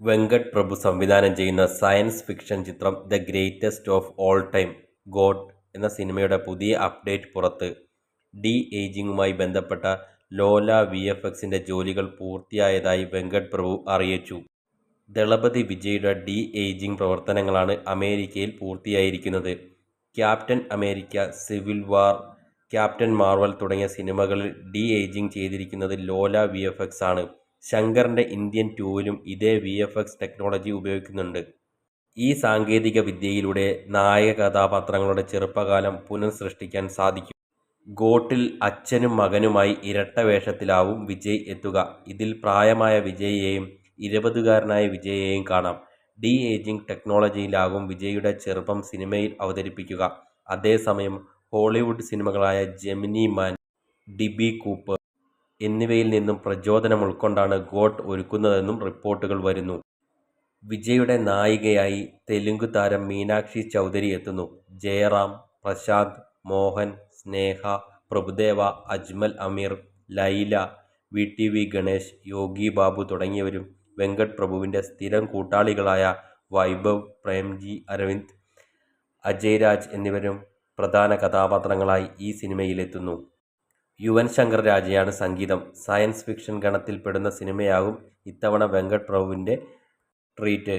വെങ്കട്ട് പ്രഭു സംവിധാനം ചെയ്യുന്ന science fiction ചിത്രം the greatest of all time god എന്ന സിനിമയുടെ പുതിയ അപ്ഡേറ്റ് പുറത്ത്. ഡി ഏജിങ്ങുമായി ബന്ധപ്പെട്ട ലോല വി എഫ് എക്സിന്റെ ജോലികൾ പൂർത്തിയായതായി വെങ്കട് പ്രഭു അറിയിച്ചു. ദളപതി വിജയുടെ ഡി ഏജിംഗ് പ്രവർത്തനങ്ങളാണ് അമേരിക്കയിൽ പൂർത്തിയായിരിക്കുന്നത്. Captain America civil war captain Marvel തുടങ്ങിയ സിനിമകളിൽ ഡി ഏജിംഗ് ചെയ്തിരിക്കുന്നത് ലോല വി എഫ് എക്സ് ആണ്. ശങ്കറിന്റെ ഇന്ത്യൻ ടൂവിലും ഇതേ വി എഫ് എക്സ് ടെക്നോളജി ഉപയോഗിക്കുന്നുണ്ട്. ഈ സാങ്കേതിക വിദ്യയിലൂടെ നായക കഥാപാത്രങ്ങളുടെ ചെറുപ്പകാലം പുനഃസൃഷ്ടിക്കാൻ സാധിക്കും. ഗോട്ടിൽ അച്ഛനും മകനുമായി ഇരട്ട വേഷത്തിലാവും വിജയ് എത്തുക. ഇതിൽ പ്രായമായ വിജയെയും ഇരുപതുകാരനായ വിജയെയും കാണാം. ഡി ഏജിംഗ് ടെക്നോളജിയിലാകും വിജയുടെ ചെറുപ്പം സിനിമയിൽ അവതരിപ്പിക്കുക. അതേസമയം ഹോളിവുഡ് സിനിമകളായ ജെമിനി മാൻ ഡിബി കൂപ്പർ എന്നിവയിൽ നിന്നും പ്രചോദനം ഉൾക്കൊണ്ടാണ് ഗോട്ട് ഒരുക്കുന്നതെന്നും റിപ്പോർട്ടുകൾ വരുന്നു. വിജയുടെ നായികയായി തെലുങ്ക് താരം മീനാക്ഷി ചൗധരി എത്തുന്നു. Jayaram Prashanth Mohan Sneha Prabhudeva Ajmal Ameer Laila V T V Ganesh Yogi Babu തുടങ്ങിയവരും വെങ്കട്ട് പ്രഭുവിന്റെ സ്ഥിരം കൂട്ടാളികളായ വൈഭവ് പ്രേംജി അരവിന്ദ് അജയ് രാജ് എന്നിവരും പ്രധാന കഥാപാത്രങ്ങളായി ഈ സിനിമയിലെത്തുന്നു. യുവൻ ശങ്കർ രാജയാണ് സംഗീതം. സയൻസ് ഫിക്ഷൻ ഗണത്തിൽപ്പെടുന്ന സിനിമയാകും ഇത്തവണ വെങ്കട്ട് പ്രഭുവിന്റെ ട്രീറ്റ്.